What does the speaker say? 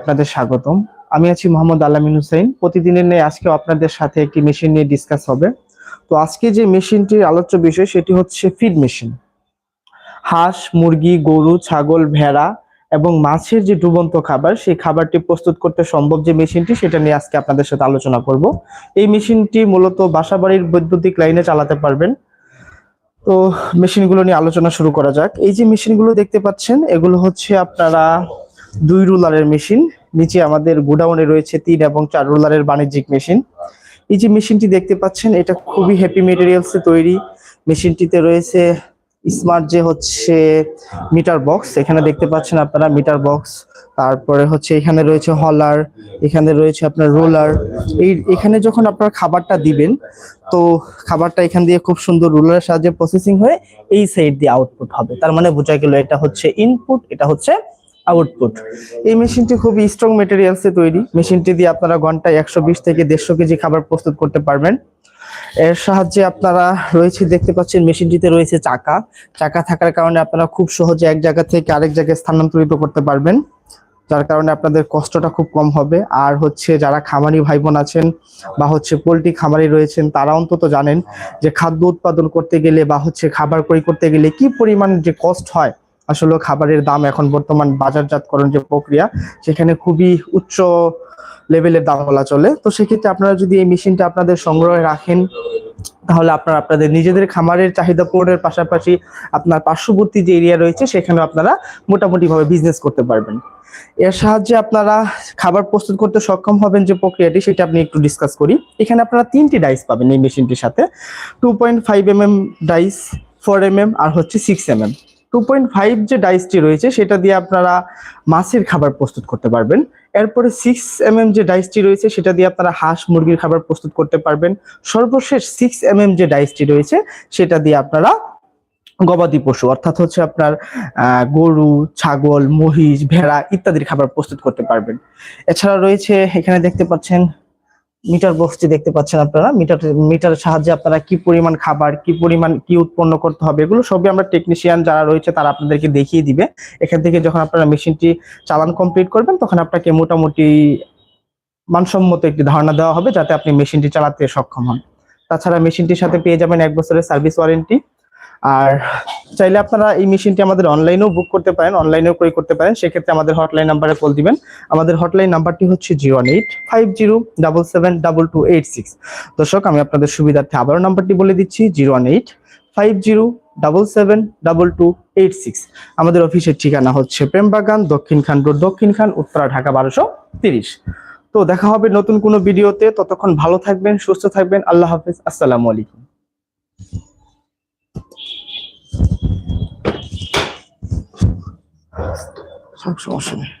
আপনাদের স্বাগতম। আমি আছি মোহাম্মদ আলামিন হুসাইন। প্রতিদিনের নিয়ে আজকে আপনাদের সাথে একটি মেশিন নিয়ে ডিসকাস হবে। তো আজকে যে মেশিনটির আলোচ্য বিষয়, সেটি হচ্ছে ফিড মেশিন হাঁস, মুরগি, গরু, ছাগল, ভেড়া এবং মাছের যে ডুবন্ত খাবার, সেই খাবারটি প্রস্তুত করতে সম্ভব যে মেশিনটি সেটা নিয়ে আজকে আপনাদের সাথে আলোচনা করব। এই মেশিনটি মূলত বাসাবাড়ির বৈদ্যুতিক লাইনে চালাতে পারবেন। তো মেশিনগুলো নিয়ে আলোচনা শুরু করা যাক। এই যে মেশিনগুলো দেখতে পাচ্ছেন, এগুলো হচ্ছে আপনারা দুই রুলারের মেশিন, নিচে আমাদের গোডাউনে রয়েছে তিন এবং চার রুলারের বাণিজ্যিক মেশিন। এই যে মেশিনটি দেখতে পাচ্ছেন, এটা খুবই হ্যাপি মেটেরিয়ালসে তৈরি। মেশিনটিতে রয়েছে স্মার্ট যে হচ্ছে মিটার বক্স এখানে দেখতে পাচ্ছেন আপনারা মিটার বক্স তারপরে হচ্ছে এখানে রয়েছে হলার এখানে রয়েছে আপনার রোলার এই, এখানে যখন আপনার খাবারটা দিবেন, তো খাবারটা এখান দিয়ে খুব সুন্দর রোলারের সাহায্যে প্রসেসিং হয়ে এই সাইড দিয়ে আউটপুট হবে। তার মানে বোঝা গেল এটা হচ্ছে ইনপুট এটা হচ্ছে আউটপুট এই মেশিনটি খুবই স্ট্রং মেটেরিয়ালসে তৈরি। মেশিনটি দিয়ে আপনারা ঘন্টায় একশো বিশ থেকে দেড়শো কেজি খাবার প্রস্তুত করতে পারবেন। এর সাহায্যে আপনারা রয়েছে, দেখতে পাচ্ছেন মেশিনটিতে রয়েছে চাকা। চাকা থাকার কারণে আপনারা খুব সহজে এক জায়গা থেকে আরেক জায়গায় স্থানান্তরিত করতে পারবেন। যার কারণে আপনাদের কষ্টটা খুব কম হবে। আর হচ্ছে যারা খামারি ভাই বোন আছেন বা হচ্ছে পোলট্রি খামারি রয়েছেন, তারা অন্তত জানেন যে খাদ্য উৎপাদন করতে গেলে বা হচ্ছে খাবার ক্রয় করতে গেলে কি পরিমাণ যে কষ্ট হয় আসলে খাবারের দাম এখন বর্তমান বাজারজাতকরণ যে প্রক্রিয়া, সেখানে খুবই উচ্চ লেভেলের দাম বলা চলে। তো সেক্ষেত্রে আপনারা যদি এই মেশিনটা আপনাদের সংগ্রহে রাখেন, তাহলে আপনারা আপনাদের নিজেদের খামারের চাহিদা পূরণের পাশাপাশি আপনার পার্শ্ববর্তী যে এরিয়া রয়েছে, সেখানেও আপনারা মোটামুটি ভাবে বিজনেস করতে পারবেন। এর সাহায্যে আপনারা খাবার প্রস্তুত করতে সক্ষম হবেন যে প্রক্রিয়াটি, সেটা আপনি একটু ডিসকাস করি। এখানে আপনারা তিনটি ডাইস পাবেন এই মেশিনটির সাথে। Two point five M M dies four M M আর হচ্ছে six M M two point five যে ডাইসটি রয়েছে, সেটা দিয়ে আপনারা মাছের খাবার প্রস্তুত করতে পারবেন। এরপরে সিক্স এম এম যে ডাইসটি রয়েছে, সেটা দিয়ে আপনারা হাঁস মুরগির খাবার প্রস্তুত করতে পারবেন। সর্বশেষ সিক্স এম এম যে ডাইসটি রয়েছে, সেটা দিয়ে আপনারা গবাদি পশু, অর্থাৎ হচ্ছে আপনার গরু, ছাগল, মহিষ, ভেড়া ইত্যাদির খাবার প্রস্তুত করতে পারবেন। এছাড়া রয়েছে, এখানে দেখতে পাচ্ছেন মিটার বক্সটি দেখতে পাচ্ছেন আপনারা। মিটার মিটারের সাহায্যে আপনারা কি পরিমাণ খাবার, কি পরিমাণ, কি উৎপন্ন করতে হবে, এগুলো সবই আমরা টেকনিশিয়ান যারা রয়েছে তারা আপনাদেরকে দেখিয়ে দিবে। এখান থেকে যখন আপনারা মেশিনটি চালান কমপ্লিট করবেন, তখন আপনাকে মোটামুটি মানসম্মত একটি ধারণা দেওয়া হবে, যাতে আপনি মেশিনটি চালাতে সক্ষম হন। তাছাড়া মেশিনটির সাথে পেয়ে যাবেন এক বছরের সার্ভিস ওয়ারেন্টি। আর চাইলে আপনারা এই মেশিনটি আমাদের অনলাইনেও বুক করতে পারেন অনলাইনেও ক্রয় করতে পারেন। সেক্ষেত্রে আমাদের হটলাইন নাম্বারে কল দিবেন। আমাদের হটলাইন নাম্বারটি হচ্ছে zero eight five zero double seven double two eight six দর্শক, আমি আপনাদের সুবিধার্থে আবারও নাম্বারটি বলে দিচ্ছি zero eight five zero double seven double two eight six আমাদের অফিসের ঠিকানা হচ্ছে প্রেমবাগান, দক্ষিণ খান রোড, দক্ষিণ খান, উত্তরা, ঢাকা, বারোশো তিরিশ। তো দেখা হবে নতুন কোনো ভিডিওতে ততক্ষণ ভালো থাকবেন, সুস্থ থাকবেন। আল্লাহ হাফিজ। আসসালামু আলাইকুম। Seksosui.